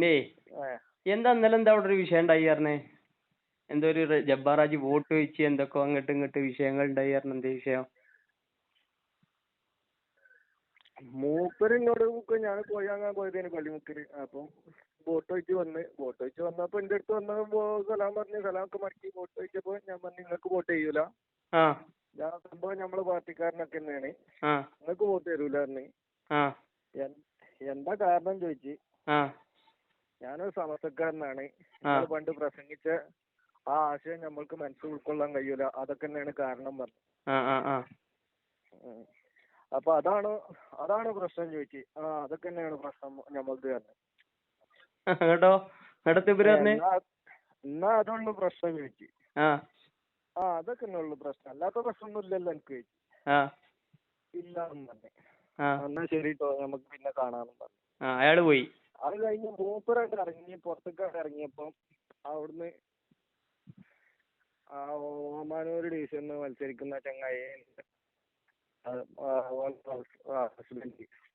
പിന്നെ. എന്താ ഇന്നലെ എന്താ അവിടെ ഒരു വിഷയം ഉണ്ടായി പറഞ്ഞേ? എന്തോ ഒരു ജബ്ബാറാജി വോട്ട് ചോദിച്ച് എന്തൊക്കെ അങ്ങോട്ട് ഇങ്ങോട്ട് വിഷയങ്ങൾ ഉണ്ടായി പറഞ്ഞു എന്തേ വിഷയം? മൂപ്പര് എന്നോട് ഞാൻ പോയി വാങ്ങാൻ പോയതേന് പള്ളിമുക്കിൽ അപ്പം ബോട്ട് വെച്ച് വന്ന് ബോട്ട് വെച്ച് വന്നപ്പോ എന്റെ അടുത്ത് വന്ന സലാം പറഞ്ഞു ഒക്കെ മടക്കി ബോട്ട് വെച്ചപ്പോ ഞാൻ പറഞ്ഞു നിങ്ങൾക്ക് വോട്ട് ചെയ്യൂല? ഞാൻ സംഭവം നമ്മളെ പാർട്ടിക്കാരനൊക്കെ തന്നെയാണ്. നിങ്ങൾക്ക് വോട്ട് തരൂല പറഞ്ഞു. എന്താ കാരണം ചോദിച്ച്. ഞാനൊരു സമസ്തക്കാരനാണ്. നിങ്ങൾ പണ്ട് പ്രസംഗിച്ച ആ ആശയം നമ്മൾക്ക് മനസ്സിൽ ഉൾക്കൊള്ളാൻ കഴിയൂല. അതൊക്കെ തന്നെയാണ് കാരണം പറഞ്ഞു. അപ്പൊ അതാണ് അതാണ് പ്രശ്നം ചോദിച്ചു ആ അതൊക്കെ തന്നെയാണ് പ്രശ്നം നമ്മൾക്ക് പറഞ്ഞു? എന്നാ അതുള്ളു പ്രശ്നം ചോദിച്ചു ആ. അതൊക്കെ തന്നെ ഉള്ളു പ്രശ്നം. അല്ലാത്ത പ്രശ്നമൊന്നും ഇല്ലല്ലോ എനിക്ക് ചോദിച്ചു ഇല്ല എന്ന് പറഞ്ഞു. എന്നാ ശരി നമുക്ക് പിന്നെ കാണാമെന്ന് പറഞ്ഞു. അയാൾ പോയി. അത് കഴിഞ്ഞ് മൂപ്പരായിട്ട് ഇറങ്ങി പുറത്തേക്കായിട്ട് ഇറങ്ങിയപ്പം അവിടുന്ന് ആ ഓമാനൂർ ഡിവിഷനിൽ മത്സരിക്കുന്ന ചങ്ങായി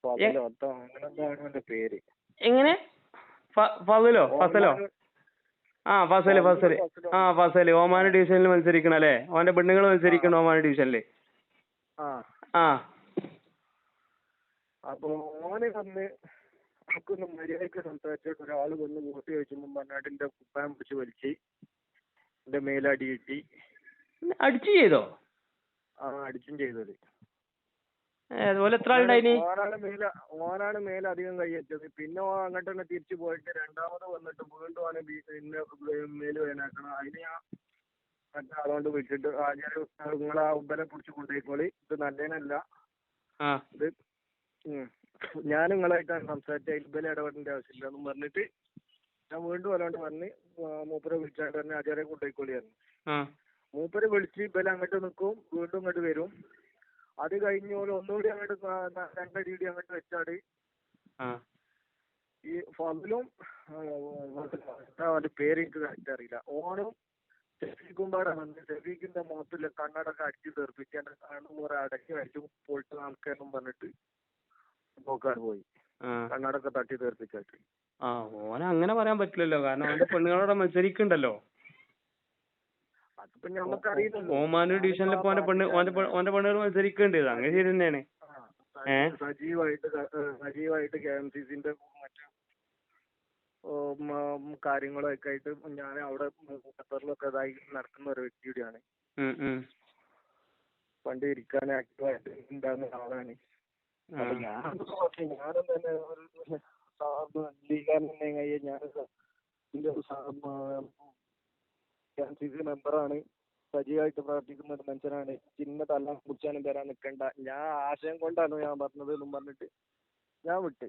അങ്ങനെ പേര്. എങ്ങനെ? ഫസലോ? ഫസലോ? ആ ഫസൽ ഫസൽ. ആ ഫസൽ. ഓമാന ഡിവിഷനിൽ മത്സരിക്കണ അല്ലേ? ഓന്റെ പെണ്ണുങ്ങൾ മത്സരിക്കണം ഓമാന ഡിവിഷനിൽ ആ. ആ. അപ്പൊ ഓനെ വന്ന് നമുക്കൊന്ന് മര്യാദയ്ക്ക് സംസാരിച്ചിട്ട് ഒരാൾ വന്ന് വോട്ട് ചോദിച്ചുമ്പോൾ പറഞ്ഞാട്ട് എന്റെ കുപ്പായം പിടിച്ച് വലിച്ച് എന്റെ മേലടി കിട്ടി. അടിച്ചു ചെയ്തോ? ആ അടിച്ചും ചെയ്തത്. ഏ, അതുപോലെ എത്ര ആളുണ്ടായിനി ഓനാണ് മേല ഓനാണ് മേലെ അധികം കൈയറ്റത് പിന്നെ ഓ അങ്ങോട്ട് തന്നെ തിരിച്ചു പോയിട്ട് രണ്ടാമത് വന്നിട്ട് വീണ്ടും ഓനെ മേൽ വേനാക്കണം അതിന് ഞാൻ മറ്റേ അതുകൊണ്ട് വിളിച്ചിട്ട് ആചാര്യ നിങ്ങൾ ആ ഉബലെ പിടിച്ച് കൊണ്ടുപോയിക്കോളി. ഇത് നല്ലതിനല്ല. ഇത് ഞാൻ നിങ്ങളായിട്ടാണ് സംസാരിച്ച ഇബല ഇടപെടേണ്ട ആവശ്യമില്ല എന്നും പറഞ്ഞിട്ട് ഞാൻ വീണ്ടും അല്ലാണ്ട് പറഞ്ഞ് മൂപ്പരെ വിളിച്ചാണ്ട് പറഞ്ഞ് ആചാര്യ കൊണ്ടുപോയിക്കോളി പറഞ്ഞു ആ. മൂപ്പര് വിളിച്ച് ഇബല അങ്ങോട്ട് നിൽക്കും വീണ്ടും അങ്ങോട്ട് വരും. അത് കഴിഞ്ഞ് ഓൽ ഒന്നുകൂടി അങ്ങോട്ട് രണ്ടടി കൂടി അങ്ങോട്ട് വെച്ചാട് ഈ ഫതിലും അവന്റെ പേര് എനിക്ക് കറക്റ്റ് അറിയില്ല. ഓനും ഷെഫീഖും പാടെ വന്ന് ഷെഫീഖിന്റെ മുഖത്തിൽ കണ്ണടക്കം അടിച്ചു തീർപ്പിച്ച് എന്റെ കണ്ണു കുറെ അടക്കി അടിച്ചു പോയിട്ട് ആൾക്കാരെന്നും പറഞ്ഞിട്ട് നോക്കാൻ പോയി. കണ്ണടൊക്കെ തട്ടി തീർപ്പിച്ചിട്ട് ആ ഓന അങ്ങനെ പറയാൻ പറ്റില്ലല്ലോ. കാരണം അവന്റെ പെണ്ണുങ്ങളോടെ മത്സരിക്കണ്ടല്ലോ. അതിപ്പോ നമുക്കറിയില്ലല്ലോ. ഓമാനൂർ ഡിവിഷനിൽ ഇപ്പൊ ഓന്റെ പെണ്ണ് ഓന്റെ ഓന്റെ പെണ്ണുകൾ മത്സരിക്കുന്നുണ്ട് അങ്ങനെ ശരി തന്നെയാണ്? സജീവായിട്ട് സജീവായിട്ട് കെ എം സി സിന്റെ മറ്റു കാര്യങ്ങളൊക്കെ ആയിട്ട് ഞാൻ അവിടെ ഖത്തറിലൊക്കെ ഇതായി നടക്കുന്ന ഒരു വ്യക്തി കൂടിയാണ് പണ്ട് ഇരിക്കാൻ ആക്റ്റീവായിട്ട് ഉണ്ടാകുന്ന ആളാണ് അപ്പൊ ഞാൻ ഞാനും തന്നെ ഒരു മെമ്പറാണ്. സജീവമായിട്ട് പ്രവർത്തിക്കുന്ന ഒരു മനുഷ്യനാണ്. ചിന്ന തല്ലാൻ കുടിച്ചാനും തരാൻ നിക്കണ്ട. ഞാൻ ആശയം കൊണ്ടാണ് ഞാൻ പറഞ്ഞത് എന്നും പറഞ്ഞിട്ട് ഞാൻ വിട്ട്.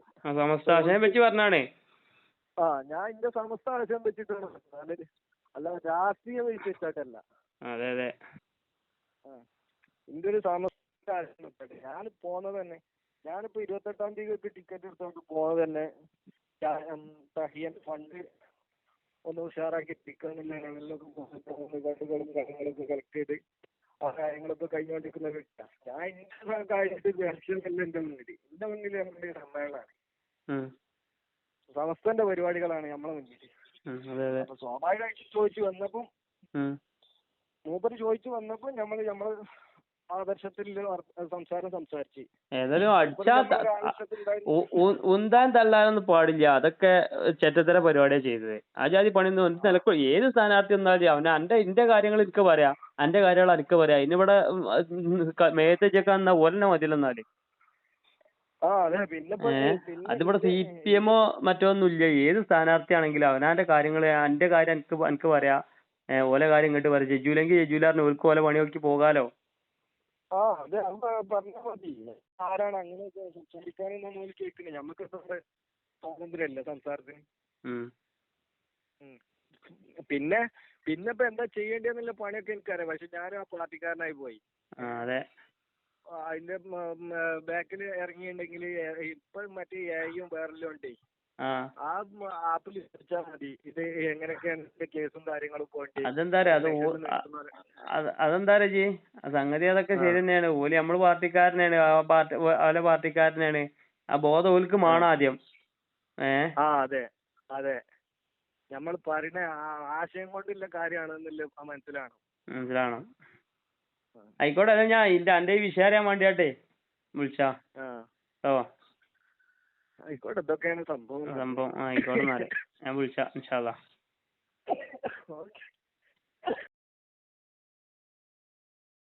ആ ഞാൻ എന്റെ സമസ്ത ആശയം വെച്ചിട്ടാണ്. അല്ലാതെ അല്ല രാഷ്ട്രീയ വിശേഷമായിട്ടല്ല അതെ എന്റെ ഒരു സമസ്ത ആശയം വെച്ചിട്ട്. ഞാൻ പോന്നത് തന്നെ ഞാനിപ്പോ ഇരുപത്തെട്ടാം തീയതി ടിക്കറ്റ് എടുത്തോണ്ട് പോണത് തന്നെ. ഞാൻ, ഉം, തഹിയൻ ഫണ്ട് ഒന്ന് ഉഷാറാക്കി എത്തിക്കാന്നുള്ള ലെവലിലൊക്കെ കണ്ടുകളും കാര്യങ്ങളൊക്കെ കളക്ട് ചെയ്ത് ആ കാര്യങ്ങളൊക്കെ കഴിഞ്ഞുകൊണ്ടിരിക്കുന്ന ഒരു വ്യക്തിയാണ്. ഞാൻ ഇന്ന കാര്യത്തിൽ ലക്ഷ്യമല്ല എന്റെ മുന്നിൽ എന്റെ മുന്നിൽ നമ്മുടെ സമ്മേളനമാണ്. സമസ്തന്റെ പരിപാടികളാണ് നമ്മളെ മുന്നിൽ അപ്പൊ സ്വാഭാവികമായിട്ട് ചോദിച്ചു വന്നപ്പം മൂപ്പര് ചോദിച്ചു വന്നപ്പോ നമ്മൾ നമ്മൾ ഏതായാലും അടിച്ചാ ഉന്താൻ തള്ളാനൊന്നും പാടില്ല. അതൊക്കെ ചെറ്റത്തര പരിപാടിയാ ചെയ്തത്. ആ ജാതി പണിയൊന്നും എന്ത് നിലക്കോ ഏത് സ്ഥാനാർത്ഥി വന്നാലും അവന് അന്റെ ഇന്റെ കാര്യങ്ങൾ എനിക്ക് പറയാം. അന്റെ കാര്യങ്ങൾ എനിക്ക് പറയാം. ഇന്നിവിടെ മേത്തേച്ചൊക്കെ എന്നാ ഒരെണ്ണം മതിയല്ലെന്നാൽ അതിവിടെ സി പി എമ്മോ മറ്റോ ഒന്നും ഇല്ല ഏത് സ്ഥാനാർത്ഥിയാണെങ്കിലും അവനാന്റെ കാര്യങ്ങൾ അന്റെ കാര്യം എനിക്ക് എനിക്ക് പറയാ. ഓലെ കാര്യം ഇങ്ങോട്ട് പറയാം. ജജൂലെങ്കിൽ ജജൂലാറിന് ഓർക്ക് ഓലെ പണി നോക്കി പോകാലോ. ആ അതെ അത് പറഞ്ഞാൽ മതി. ആരാണ് അങ്ങനെയൊക്കെ സംസാരിക്കാനൊന്നും ഓൽ കേൾക്കുന്നത് നമുക്ക് ഇവിടെ സ്വാതന്ത്ര്യമല്ലേ സംസാരത്തിന്. പിന്നെ പിന്നെ ഇപ്പൊ എന്താ ചെയ്യേണ്ടതെന്നുള്ള പണിയൊക്കെ എനിക്കറിയാം. പക്ഷെ ഞാൻ ആ പാർട്ടിക്കാരനായി പോയി. അതിന്റെ ബാക്കിൽ ഇറങ്ങിയിട്ടുണ്ടെങ്കിൽ ഇപ്പൊ മറ്റേ ഏയും വേറെല്ലാം ഉണ്ടേ. ആ. ആപ്പിൽ വെച്ചാൽ മതി. ഇത് എങ്ങനെയൊക്കെയാണ് കേസും കാര്യങ്ങളും അതെന്താ അതെന്താ സംഗതി അതൊക്കെ ശരി തന്നെയാണ് ഓൽ നമ്മൾ പാർട്ടിക്കാരനാണ് ആ പാർട്ടി ഓലെ പാർട്ടിക്കാരനാണ്. ആ ബോധം ഓൽക്ക് മാണം ആദ്യം ഏ? ആ അതെ. അതെ. നമ്മൾ പറയുന്ന ആശയം കൊണ്ടില്ല കാര്യമാണെന്നില്ല മനസ്സിലാണ്. മനസ്സിലാണോ? ആയിക്കോട്ടെ അല്ല ഞാൻ ഇന്റെ അന്റെ ഈ വിഷയം അറിയാൻ വേണ്ടിയാട്ടെ വിളിച്ചാ. ഇതൊക്കെയാണ് സംഭവം. ആയിക്കോട്ടെ എന്നാൽ ഞാൻ വിളിച്ചാ ഇൻഷാല്ലാ ഓക്കെ.